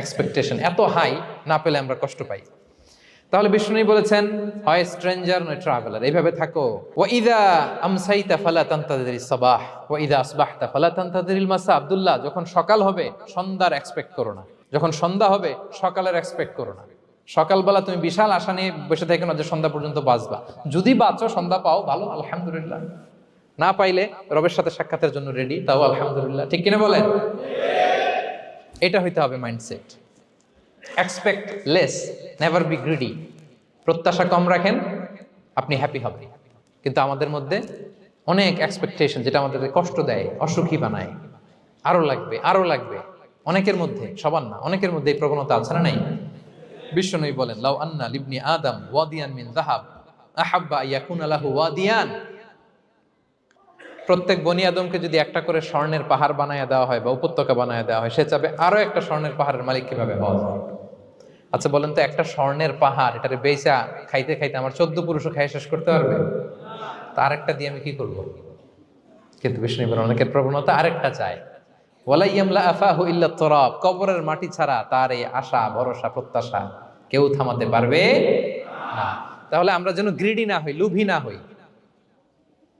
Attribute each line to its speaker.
Speaker 1: Expectation এত high না পেলে আমরা কষ্ট পাই। তাহলে বিষ্ণু বলেছেন, হয় স্ট্রেঞ্জার নয় ট্রাভেলার এইভাবে থাকো। ও ইদা আমসাইতা ফালা তান্তাদির সাবাহ। ও ইদা আসবাহতা ফালা তান্তাদির মাসা। আব্দুল্লাহ, যখন সকাল হবে, সন্ধ্যার এক্সপেক্ট করো না। যখন সন্ধ্যা হবে, সকালের এক্সপেক্ট করো না। সকালবেলা তুমি বিশাল আশা নিয়ে বসে থাকো না যে সন্ধ্যা পর্যন্ত বাঁচবা। যদি বাঁচো, সন্ধ্যা পাও, ভালো, আলহামদুলিল্লাহ। না পাইলে রবের সাথে সাক্ষাতের জন্য রেডি তাও আলহামদুলিল্লাহ। ঠিক কিনা বলেন? এটা হইতে হবে mindset expect less never be greedy প্রত্যাশা কম রাখেন, আপনি হ্যাপি হবেন। কিন্তু আমাদের মধ্যে অনেক এক্সপেকটেশন যেটা আমাদের কষ্ট দেয়, অসুখী বানায়। আরও লাগবে আরও লাগবে। অনেকের মধ্যে, সবার না, অনেকের মধ্যে এই প্রবণতা আছে না নাই? বিশ্বনবী বলেন, লাউ আন্না লিবনি আদম ওয়াদিয়ান মিন যাহাব, আহাব্বা ইয়াকুন আলাহু ওয়াদিয়ান। প্রত্যেক বনি আদমকে যদি একটা করে স্বর্ণের পাহাড় বানায় দেওয়া হয় বা উপত্যকা বানায় দেওয়া হয়, সে চাবে আরও একটা স্বর্ণের পাহাড়ের মালিক কীভাবে হওয়া যায়? আচ্ছা বলেন তো একটা স্বর্ণের পাহাড়, এটারে বেচা খাইতে খাইতে আমার চোদ্দ পুরুষও খাই শেষ করতে পারবে? তার একটা দিয়ে আমি কি করব? কিন্তু বিষ্ণু অনেকের প্রবণতা আরেকটা চায়। ওয়ালাইয়ামলা আফাহু ইল্লা তরাব কবরের মাটি ছাড়া তার এই আশা, ভরসা, প্রত্যাশা কেউ থামাতে পারবে না। তাহলে আমরা যেন গ্রিডি না হই, লুভি না হই।